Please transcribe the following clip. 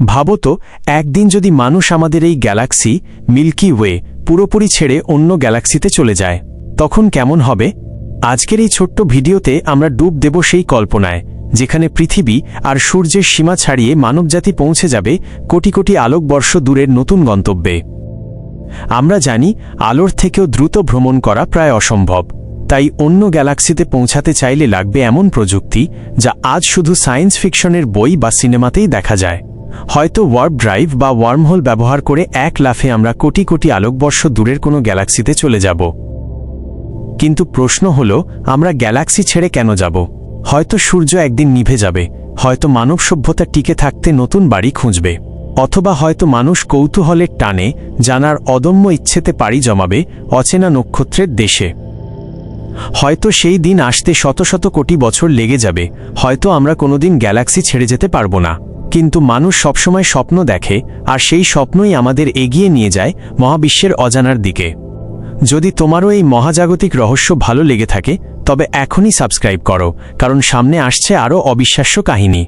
ভাবো তো, একদিন যদি মানুষ আমাদের এই গ্যালাক্সি, মিল্কি ওয়ে, পুরোপুরি ছেড়ে অন্য গ্যালাক্সিতে চলে যায়, তখন কেমন হবে? আজকের এই ছোট্ট ভিডিওতে আমরা ডুব দেব সেই কল্পনায়, যেখানে পৃথিবী আর সূর্যের সীমা ছাড়িয়ে মানবজাতি পৌঁছে যাবে কোটি কোটি আলোকবর্ষ দূরের নতুন গন্তব্যে। আমরা জানি, আলোর থেকেও দ্রুত ভ্রমণ করা প্রায় অসম্ভব, তাই অন্য গ্যালাক্সিতে পৌঁছাতে চাইলে লাগবে এমন প্রযুক্তি, যা আজ শুধু সায়েন্স ফিকশনের বই বা সিনেমাতেই দেখা যায়। হয়তো ওয়ার্প ড্রাইভ বা ওয়ার্মহোল ব্যবহার করে এক লাফে আমরা কোটি কোটি আলোকবর্ষ দূরের কোনো গ্যালাক্সিতে চলে যাব। কিন্তু প্রশ্ন হল, আমরা গ্যালাক্সি ছেড়ে কেন যাব? হয়তো সূর্য একদিন নিভে যাবে, হয়তো মানব সভ্যতা টিকে থাকতে নতুন বাড়ি খুঁজবে, অথবা হয়তো মানুষ কৌতূহলের টানে জানার অদম্য ইচ্ছেতে পাড়ি জমাবে অচেনা নক্ষত্রের দেশে। হয়তো সেই দিন আসতে শত শত কোটি বছর লেগে যাবে, হয়তো আমরা কোনোদিন গ্যালাক্সি ছেড়ে যেতে পারব না। কিন্তু মানুষ সবসময় স্বপ্ন দেখে, আর সেই স্বপ্নই আমাদের এগিয়ে নিয়ে যায় মহাবিশ্বের অজানার দিকে। যদি তোমারও এই মহাজাগতিক রহস্য ভালো লেগে থাকে, তবে এখনই সাবস্ক্রাইব করো, কারণ সামনে আসছে আরও অবিশ্বাস্য কাহিনী।